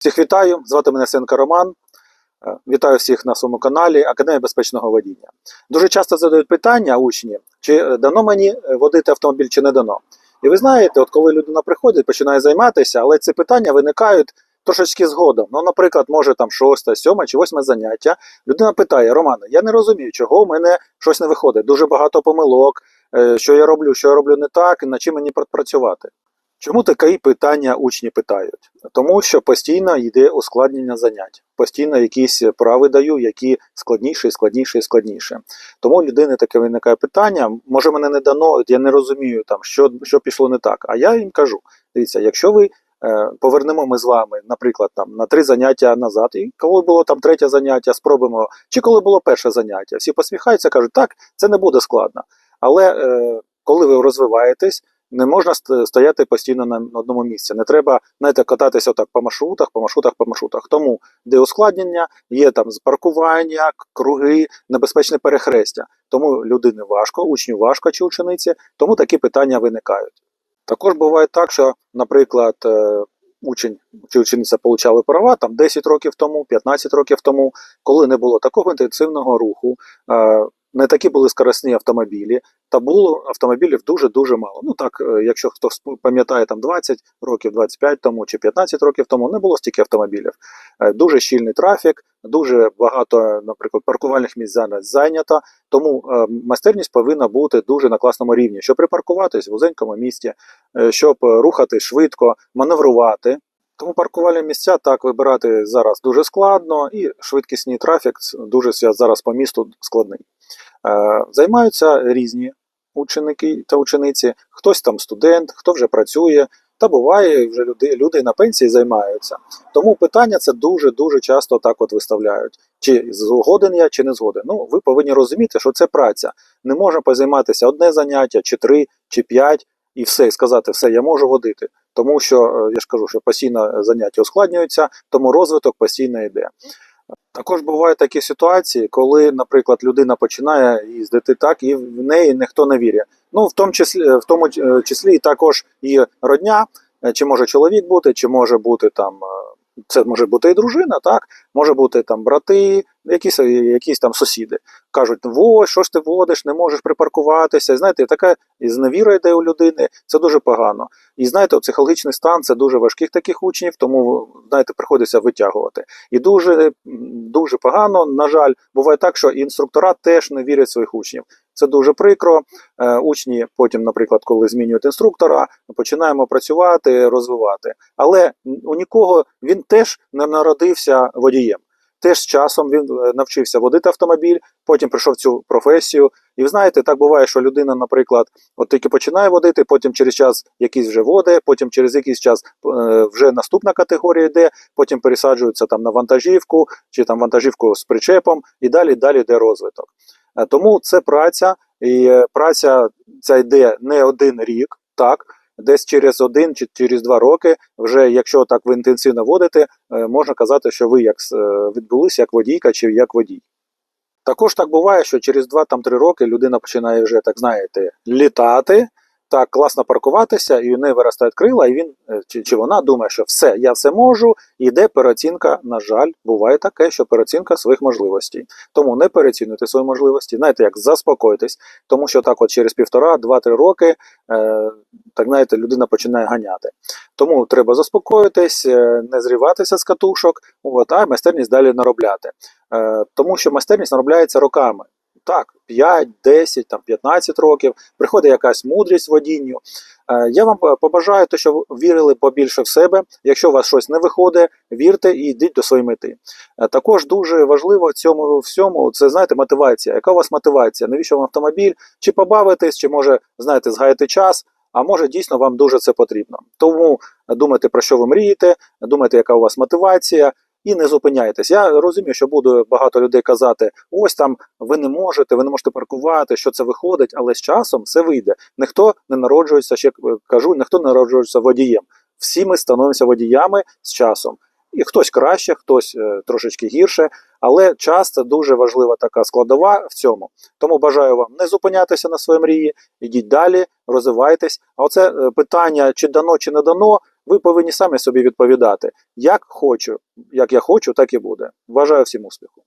Всіх вітаю, звати мене Сенка Роман. Е, Вітаю всіх на своєму каналі Академія безпечного водіння. Дуже часто задають питання учні, чи дано мені е, водити автомобіль, чи не дано. І ви знаєте, от коли людина приходить, починає займатися, але ці питання виникають трошечки згодом. Ну, наприклад, може там шосте, сьоме чи восьме заняття. Людина питає: Романе, я не розумію, чого в мене щось не виходить. Дуже багато помилок, е, що я роблю, що я роблю не так, над чим мені працювати. Чому такі питання учні питають? Тому що постійно йде ускладнення занять, постійно якісь прави даю, які складніше, і складніше і складніше. Тому у людини таке виникає питання: може мене не дано, я не розумію, там що, що пішло не так. А я їм кажу: дивіться, якщо ви е, повернемо ми з вами, наприклад, там на три заняття назад, і коли було там третє заняття, спробуємо, чи коли було перше заняття, всі посміхаються, кажуть, так, це не буде складно. Але е, коли ви розвиваєтесь, не можна стояти постійно на одному місці. Не треба знаєте, кататися отак по маршрутах, по маршрутах, по маршрутах. Тому де ускладнення, є там паркування, круги, небезпечне перехрестя. Тому людині важко, учню важко чи учениці, тому такі питання виникають. Також буває так, що, наприклад, е, учень чи учениця получали права там 10 років тому, 15 років тому, коли не було такого інтенсивного руху, е, не такі були скоростні автомобілі, та було автомобілів дуже-дуже мало. Ну так, е, якщо хтось пам'ятає там 20 років, 25 тому чи 15 років тому, не було стільки автомобілів. Е, Дуже щільний трафік, дуже багато, наприклад, паркувальних місць зайнято. Тому е, майстерність повинна бути дуже на класному рівні, щоб припаркуватись в вузенькому місті, щоб рухати швидко, маневрувати. Тому паркувальні місця так вибирати зараз дуже складно, і швидкісний трафік дуже зараз по місту складний. Е, Займаються різні ученики та учениці. Хтось там студент, хто вже працює, та буває вже люди, люди на пенсії займаються. Тому питання це дуже дуже часто так от виставляють. Чи згоден я, чи не згоден. Ну, ви повинні розуміти, що це праця. Не можна позайматися одне заняття, чи три, чи п'ять, і все, і сказати, все, я можу водити. Тому що е, я ж кажу, що постійно заняття ускладнюються, тому розвиток постійно йде. Також бувають такі ситуації, коли, наприклад, людина починає їздити так, і в неї ніхто не вірить. Ну, в тому числі, в тому е, числі також і родня, е, чи може чоловік бути, чи може бути там. е, Це може бути і дружина, так, може бути там брати, якісь, якісь там сусіди. Кажуть, во, що ж ти водиш, не можеш припаркуватися. І знаєте, така зневіра йде у людини, це дуже погано. І знаєте, психологічний стан це дуже важких таких учнів, тому знаєте, приходиться витягувати. І дуже, дуже погано, на жаль, буває так, що інструктора теж не вірять своїх учнів. Це дуже прикро. Е, Учні потім, наприклад, коли змінюють інструктора, починаємо працювати, розвивати. Але у нікого він теж не народився водієм. Теж з часом він е, навчився водити автомобіль, потім прийшов цю професію. І ви знаєте, так буває, що людина, наприклад, от тільки починає водити, потім через час якийсь вже водить, потім через якийсь час е, вже наступна категорія йде, потім пересаджується там на вантажівку чи там вантажівку з причепом, і далі далі йде розвиток. Е, Тому це праця, і праця ця йде не один рік, так. Десь через один чи через два роки, вже якщо так ви інтенсивно водите, е, можна казати, що ви як е, відбулися як водійка чи як водій. Також так буває, що через 2-3 роки людина починає вже, так знаєте, літати, так класно паркуватися, і у неї виростають крила, і він е, чи, чи вона думає, що все, я все можу, і йде переоцінка, на жаль, буває таке, що переоцінка своїх можливостей. Тому не переоцінюйте свої можливості, знаєте, як заспокойтесь, тому що так, от через півтора, два-три роки, е, так знаєте, людина починає ганяти. Тому треба заспокоїтись, е, не зриватися з катушок, от, а майстерність далі наробляти. Е, тому що майстерність наробляється роками. Так, 5, 10, там, 15 років, приходить якась мудрість водінню. Е, Я вам побажаю, те, що вірили побільше в себе. Якщо у вас щось не виходить, вірте і йдіть до своєї мети. Е, Також дуже важливо в цьому всьому це знаєте, мотивація. Яка у вас мотивація? Навіщо вам автомобіль? Чи побавитись, чи може знаєте, згаяти час? А може дійсно вам дуже це потрібно. Тому думайте про що ви мрієте, думайте, яка у вас мотивація, і не зупиняйтесь. Я розумію, що буде багато людей казати: ось там ви не можете, ви не можете паркувати, що це виходить, але з часом все вийде. Ніхто не народжується, ще кажу, ніхто не народжується водієм. Всі ми становимося водіями з часом. І хтось краще, хтось е, трошечки гірше, але час це дуже важлива така складова в цьому. Тому бажаю вам не зупинятися на своїй мрії, ідіть далі, розвивайтесь. А оце е, питання, чи дано, чи не дано, Ви повинні самі собі відповідати, як хочу, як я хочу, так і буде. Бажаю всім успіху.